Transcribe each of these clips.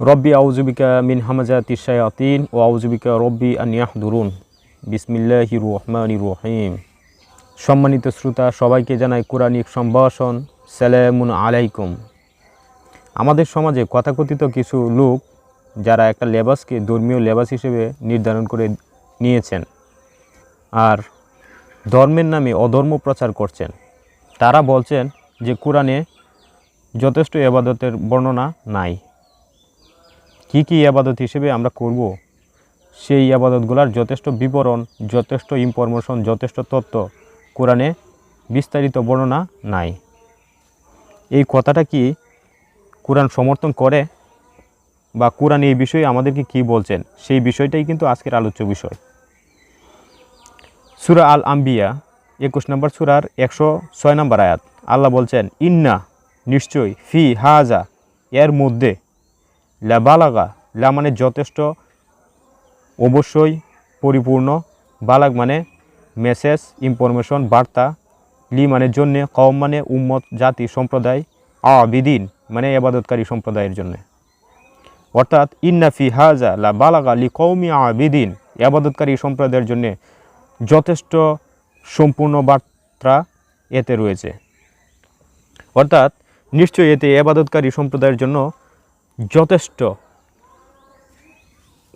রব্বি আউজুবিকা মিন হামাজা তিসায়াতিন ও আউজুবিকা রব্বি আনিয়াহ দুরুন বিসমিল্লাহি রহমান রহিম। সম্মানিত শ্রোতা, সবাইকে জানাই কোরআনিক সম্ভাষণ। সালামুন আলাইকুম। আমাদের সমাজে কথাকথিত কিছু লোক, যারা একটা লেবাসকে ধর্মীয় লেবাস হিসেবে নির্ধারণ করে নিয়েছেন আর ধর্মের নামে অধর্ম প্রচার করছেন, তারা বলছেন যে কোরআনে যথেষ্ট এবাদতের বর্ণনা নাই। কি কি আবাদত হিসেবে আমরা করব? সেই আবাদতগুলার যথেষ্ট বিবরণ, যথেষ্ট ইনফরমেশন যথেষ্ট তথ্য কোরআনে বিস্তারিত বর্ণনা নাই। এই কথাটা কি কোরআন সমর্থন করে? বা কোরআন এই বিষয়ে আমাদেরকে কি বলছেন? সেই বিষয়টাই কিন্তু আজকের আলোচ্য বিষয়। সুরা আল আম্বিয়া একুশ নম্বর সুরার একশো ছয় নম্বর আয়াত। আল্লাহ বলছেন, ইন্না নিশ্চয়ই ফি হাজা, এর মধ্যে লা বালাগা, লা মানে যথেষ্ট, অবশ্যই পরিপূর্ণ। বালাগ মানে মেসেজ ইনফরমেশন বার্তা। লি মানে জন্যে কম মানে উম্মত, জাতি, সম্প্রদায়, আবিদিন মানে এবাদতকারী সম্প্রদায়ের জন্যে। অর্থাৎ, ইন্না ফি হাজা লা বালাগা লি কৌমি আবিদিন, এবাদতকারী সম্প্রদায়ের জন্যে যথেষ্ট সম্পূর্ণ বার্তা এতে রয়েছে। অর্থাৎ, নিশ্চয়ই এতে এবাদতকারী সম্প্রদায়ের জন্য যথেষ্ট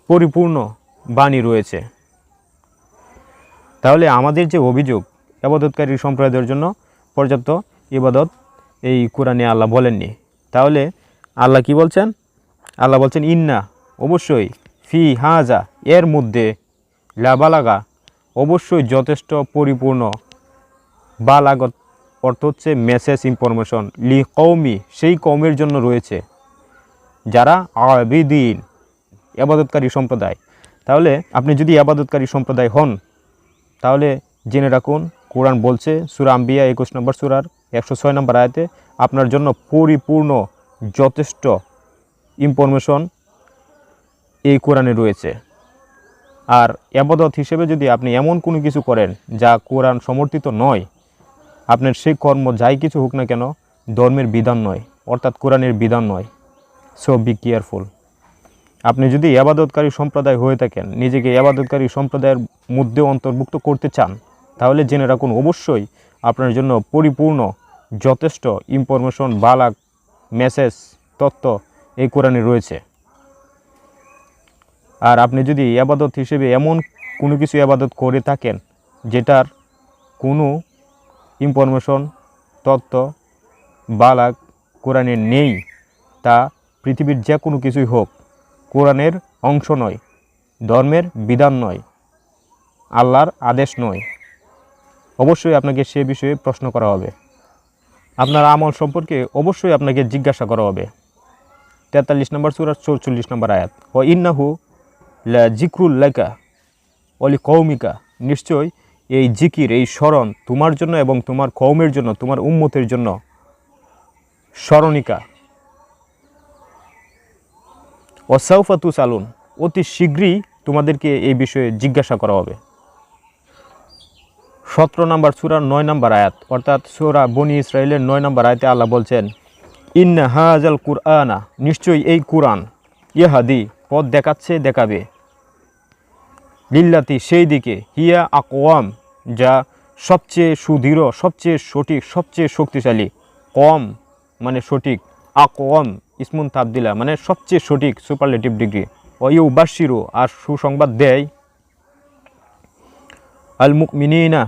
পরিপূর্ণ বাণী রয়েছে। তাহলে আমাদের যে অভিযোগ এবাদতকারী সম্প্রদায়ের জন্য পর্যাপ্ত ইবাদত এই কোরআনে আল্লাহ বলেননি। তাহলে আল্লাহ কি বলছেন? আল্লাহ বলছেন, ইন্না, অবশ্যই, ফি হাজা, এর মধ্যে লাবালাগা অবশ্যই যথেষ্ট পরিপূর্ণ বালাগত অর্থ হচ্ছে মেসেজ ইনফরমেশন লি কৌমি সেই কৌমের জন্য রয়েছে। যারা আবিদিন, আবাদতকারী সম্প্রদায়। তাহলে আপনি যদি আবাদতকারী সম্প্রদায় হন, তাহলে জেনে রাখুন, কোরআন বলছে, সুরা আম্বিয়া, একুশ নম্বর সুরার একশো ছয় নম্বর আয়তে, আপনার জন্য পরিপূর্ণ যথেষ্ট ইনফরমেশন এই কোরআনে রয়েছে। আর আবাদত হিসেবে যদি আপনি এমন কোনো কিছু করেন যা কোরআন সমর্থিত নয়, আপনার সেই কর্ম যাই কিছু হোক না কেন, ধর্মের বিধান নয়, অর্থাৎ কোরআনের বিধান নয়। সো বি কেয়ারফুল আপনি যদি আবাদতকারী সম্প্রদায় হয়ে থাকেন, নিজেকে আবাদতকারী সম্প্রদায়ের মধ্যে অন্তর্ভুক্ত করতে চান, তাহলে জেনে রাখুন অবশ্যই আপনার জন্য পরিপূর্ণ, যথেষ্ট ইনফরমেশন বালাক মেসেজ তথ্য এই কোরআনে রয়েছে। আর আপনি যদি আবাদত হিসেবে এমন কোনো কিছু আবাদত করে থাকেন, যেটার কোনো ইনফরমেশন তথ্য, বালাক কোরআনে নেই, তা পৃথিবীর যে কোনো কিছুই হোক, কোরআনের অংশ নয়, ধর্মের বিধান নয়, আল্লাহর আদেশ নয়। অবশ্যই আপনাকে সে বিষয়ে প্রশ্ন করা হবে। আপনার আমল সম্পর্কে অবশ্যই আপনাকে জিজ্ঞাসা করা হবে। তেতাল্লিশ নম্বর সুরার চৌচল্লিশ নম্বর আয়াত। ও ইন্নাহু লা জিক্রুল লেকা অলি কৌমিকা নিশ্চয় এই জিকির, এই স্মরণ তোমার জন্য এবং তোমার কৌমের জন্য, তোমার উম্মতের জন্য স্মরণিকা। অসাউফা তু চালুন অতি শীঘ্রই তোমাদেরকে এই বিষয়ে জিজ্ঞাসা করা হবে। সতেরো নম্বর সুরার নয় নম্বর আয়াত, অর্থাৎ সুরা বনি ইসরায়েলের নয় নম্বর আয়াতে আল্লাহ বলছেন, ইন্না হাজাল কুরআনা নিশ্চয়ই এই কুরআন, ইহাদি, পথ দেখাচ্ছে, দেখাবে। লিল্লাতি, সেই দিকে, হিয়া আকওয়াম, যা সবচেয়ে সুদৃঢ়, সবচেয়ে সঠিক, সবচেয়ে শক্তিশালী। কম মানে সঠিক, আকওয়াম। ইসমুন তাবদিলা মানে সবচেয়ে সঠিক সুপারলেটিভ ডিগ্রি অয়ু বাসিরু আর সুসংবাদ দেয় আল মুকমিনা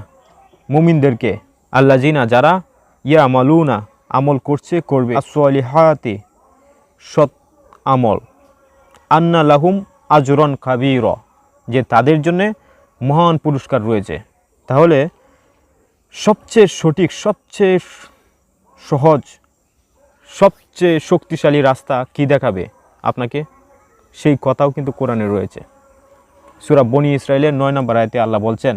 মুমিনদেরকে আল্লাজিনা যারা ইয়া মালুনা আমল করছে, করবে। আসলিহাতে সৎ আমল। আন্না লাহুম আজরন কাবির, যে তাদের জন্যে মহান পুরস্কার রয়েছে। তাহলে সবচেয়ে সঠিক, সবচেয়ে সহজ সবচেয়ে শক্তিশালী রাস্তা কি দেখাবে আপনাকে? সেই কথাও কিন্তু কোরআনে রয়েছে। সুরা বনি ইসরায়েলের নয় নম্বর আয়তে আল্লাহ বলছেন,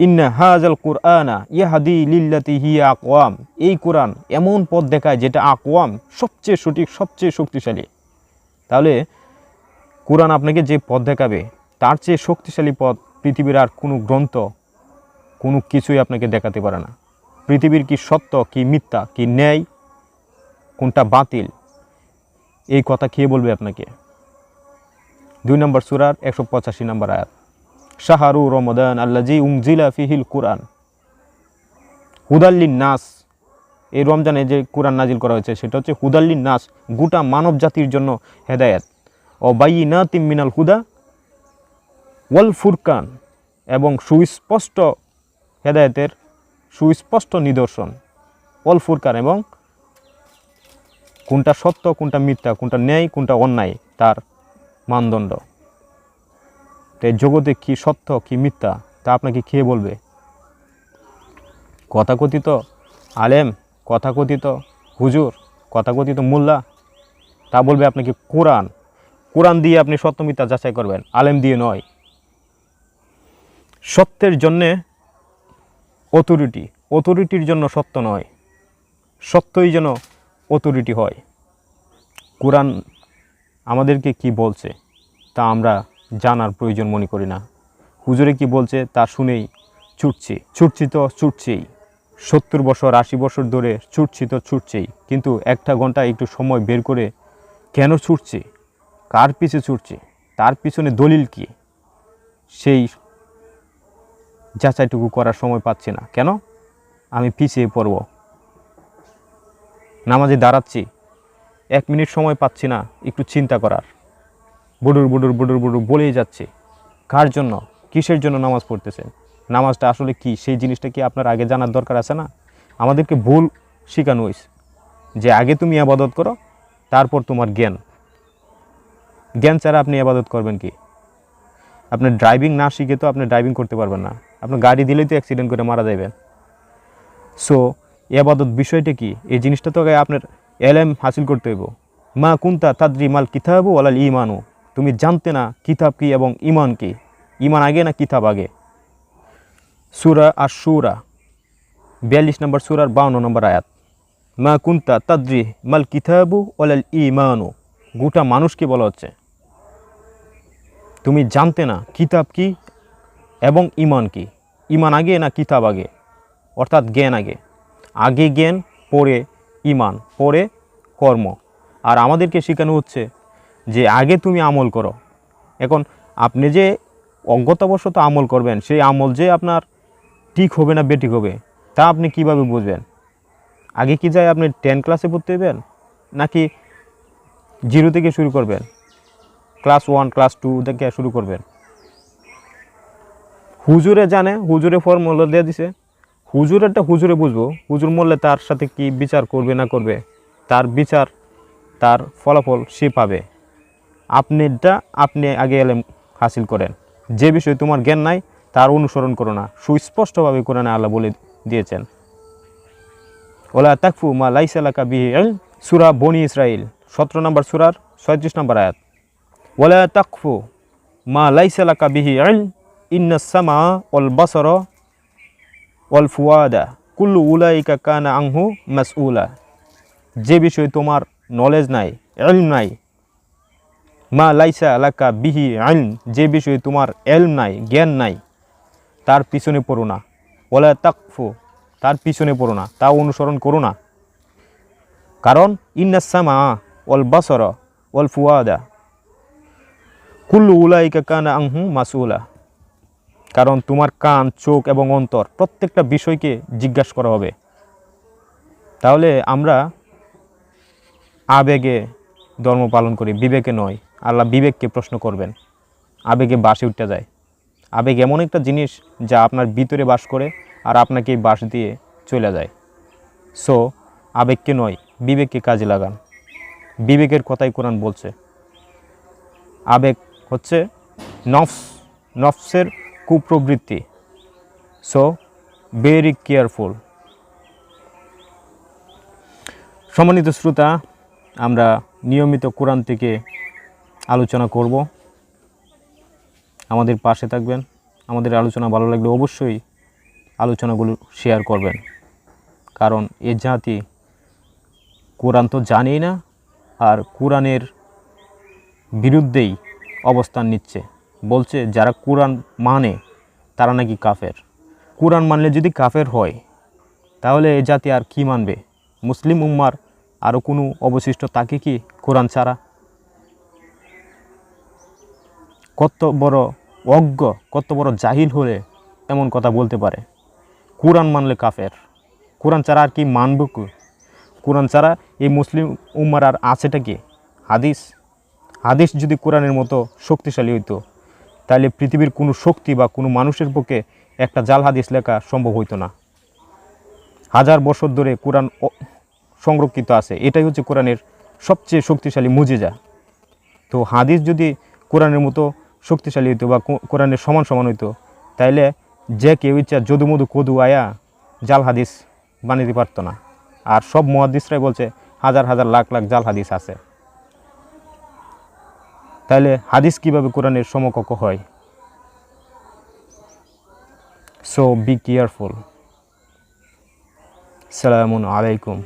ইন্না হাজাল কুরআনা ইয়াহাদি লিল্লাতি হিয়া আকওয়াম। এই কোরআন এমন পথ দেখায় যেটা আকওয়াম সবচেয়ে সঠিক, সবচেয়ে শক্তিশালী। তাহলে কোরআন আপনাকে যে পথ দেখাবে, তার চেয়ে শক্তিশালী পথ পৃথিবীর আর কোনো গ্রন্থ কোনো কিছুই আপনাকে দেখাতে পারে না। পৃথিবীর কি সত্য, কি মিথ্যা, কি ন্যায়? কোনটা বাতিল? এই কথা খেয়ে বলবে আপনাকে? দুই নম্বর সুরার একশো পঁচাশি নম্বর আয়াত। শাহরু রমদান আল্লাজি উংজিলা ফিহিল কুরআন। হুদাল্লিন নাস এই রমজানে যে কোরআন নাজিল করা হয়েছে, সেটা হচ্ছে হুদাল্লিন নাস গোটা মানব জাতির জন্য হেদায়েত। ও বাইই না তিমিনাল হুদা ওয়াল ফুরকান, এবং সুস্পষ্ট হেদায়েতের সুস্পষ্ট নিদর্শন, অল ফুরকান এবং কোনটা সত্য, কোনটা মিথ্যা, কোনটা ন্যায়, কোনটা অন্যায়, তার মানদণ্ড। তাই জগতে কি সত্য, কি মিথ্যা, তা আপনাকে খেয়ে বলবে? কথাকথিত আলেম কথাকথিত হুজুর কথাকথিত মোল্লা, তা বলবে আপনাকে কোরআন। কোরআন দিয়ে আপনি সত্য, মিথ্যা যাচাই করবেন, আলেম দিয়ে নয়। সত্যের জন্যে অথরিটি অথরিটির জন্য সত্য নয়। সত্যই যেন অথরিটি হয়। কোরআন আমাদেরকে কি বলছে তা আমরা জানার প্রয়োজন মনে করি না। হুজুরে কি বলছে তা শুনেই ছুটছি। ছুটছি তো ছুটছেই। সত্তর বছর, আশি বছর ধরে ছুটছি তো ছুটছেই। কিন্তু একটা ঘণ্টা একটু সময় বের করে কেন ছুটছে? কার পিছে ছুটছে? তার পিছনে দলিল কি? সেই যাচাইটুকু করার সময় পাচ্ছি না। কেন? আমি পিছিয়ে পড়ব। নামাজে দাঁড়াচ্ছি। এক মিনিট সময় পাচ্ছি না একটু চিন্তা করার। বুডুর বুডুর বুডুর বুডুর বলেই যাচ্ছে। কার জন্য? কিসের জন্য নামাজ পড়তেছেন? নামাজটা আসলে কি? সেই জিনিসটা কি আপনার আগে জানার দরকার আছে না? আমাদেরকে ভুল শেখানো হয়েছে যে আগে তুমি আবাদত করো, তারপর তোমার জ্ঞান। জ্ঞান ছাড়া আপনি আবাদত করবেন কি? আপনি ড্রাইভিং না শিখে তো আপনি ড্রাইভিং করতে পারবেন না। আপনি গাড়ি দিলেই তো অ্যাক্সিডেন্ট করে মারা যাবেন সো এবাদত বিষয়টা কি? এই জিনিসটা তো আপনার এলএম হাসিল করতে হইব। মা কুন্তা তাদ্রি মাল কিতাবু আলাল ইমানু তুমি জানতে না কিতাব কি এবং ইমান কি? ইমান আগে না কিতাব আগে? সুরা আর সুরা বিয়াল্লিশ নম্বর সুরার বাউন্ন নম্বর আয়াত। মা কুন্তা তাদ্রি মাল কিতাবু আলাল ইমানু গোটা মানুষকে বলা হচ্ছে। তুমি জানতে না কিতাব কি এবং ইমান কি। ইমান আগে না কিতাব আগে? অর্থাৎ জ্ঞান আগে। আগে জ্ঞান, পরে ইমান, পরে কর্ম। আর আমাদেরকে শেখানো হচ্ছে যে আগে তুমি আমল করো। এখন আপনি যে অজ্ঞতাবশত আমল করবেন, সেই আমল যে আপনার ঠিক হবে না বেটিক হবে, তা আপনি কীভাবে বুঝবেন? আগে কি যায় আপনি টেন ক্লাসে পড়তে হবেন নাকি জিরো থেকে শুরু করবেন? ক্লাস ওয়ান, ক্লাস টু থেকে শুরু করবেন। হুজুরে জানে, হুজুরে ফর্মুলা দিয়ে দিছে। হুজুরেরটা হুজুরে বুঝব, হুজুর মরলে তার সাথে কি বিচার করবে না করবে? তার বিচার, তার ফলাফল সে পাবে। আপনিটা আপনি আগে এলেম হাসিল করেন। যে বিষয়ে তোমার জ্ঞান নাই, তার অনুসরণ করো না। সুস্পষ্টভাবে কোরআনে আল্লাহ বলে দিয়েছেন। ওলা তাকফু মা লাইসালাকা বিহি সুরা বনি ইসরাইল, সতেরো নম্বর সুরার ছয়ত্রিশ নম্বর আয়াত। ওলা তাকফু মা লাইসালাকা বিহি আইল ইন্নাসামা অল বাসর অল ফুয়াদা, কুল্লু উলাইকা কানা আংহু মাসউলা। যে বিষয়ে তোমার নলেজ নাই এলম নাই, মা লাইসা আলাকা বিহি আইন যে বিষয়ে তোমার এলম নাই, জ্ঞান নাই, তার পিছনে পড়ো না। ওলা তাকফু, তার পিছনে পড়ো না, তা অনুসরণ করো না। কারণ ইন্নাসামা অল বাসর অল ফুয়াদা কুল্লু উলাইকা কানা আংহু মাসউলা। কারণ তোমার কান, চোখ এবং অন্তর প্রত্যেকটা বিষয়কে জিজ্ঞাসা করা হবে। তাহলে আমরা আবেগে ধর্ম পালন করি, বিবেকে নয়। আল্লাহ বিবেককে প্রশ্ন করবেন, আবেগে বাসে উঠতে যায়। আবেগ এমন একটা জিনিস যা আপনার ভিতরে বাস করে আর আপনাকে বাস দিয়ে চলে যায়। সো আবেগকে নয়, বিবেককে কাজে লাগান। বিবেকের কথাই কোরআন বলছে। আবেগ হচ্ছে নফস, নফসের কুপ্রবৃত্তি। সো ভেরি কেয়ারফুল সম্মানিত শ্রোতা, আমরা নিয়মিত কোরআন থেকে আলোচনা করব। আমাদের পাশে থাকবেন, আমাদের আলোচনা ভালো লাগলে অবশ্যই আলোচনাগুলো শেয়ার করবেন। কারণ এ জাতি কোরআন তো জানেই না, আর কোরআনের বিরুদ্ধেই অবস্থান নিচ্ছে। বলছে, যারা কোরআন মানে তারা নাকি কাফের। কোরআন মানলে যদি কাফের হয়, তাহলে এ জাতি আর কি মানবে? মুসলিম উম্মার আরও কোনো অবশিষ্ট তাকে কি কোরআন ছাড়া? কত বড় অজ্ঞ, কত বড় জাহিল হলে এমন কথা বলতে পারে। কোরআন মানলে কাফের। কোরআন ছাড়া আর কি মানব কোরআন ছাড়া এই মুসলিম উম্মার আর আছেটা কি? হাদিস? হাদিস যদি কোরআনের মতো শক্তিশালী হইতো, তাহলে পৃথিবীর কোনো শক্তি বা কোনো মানুষের পক্ষে একটা জাল হাদিস লেখা সম্ভব হইতো না। হাজার বছর ধরে কোরআন সংরক্ষিত আছে। এটাই হচ্ছে কোরআনের সবচেয়ে শক্তিশালী মুজিজা। তো হাদিস যদি কোরআনের মতো শক্তিশালী হইতো বা কোরআনের সমান সমান হইতো, তাইলে যে কেউ ইচ্ছা যদু মধু কদু আয়া জাল হাদিস বানিয়ে দিতে পারতো না। আর সব মহাদিসরাই বলছে, হাজার হাজার লাখ লাখ জাল হাদিস আছে। তাইলে হাদিস কীভাবে কোরআনের সমকক্ষ হয়? সো বি কেয়ারফুল সালামুন আলাইকুম।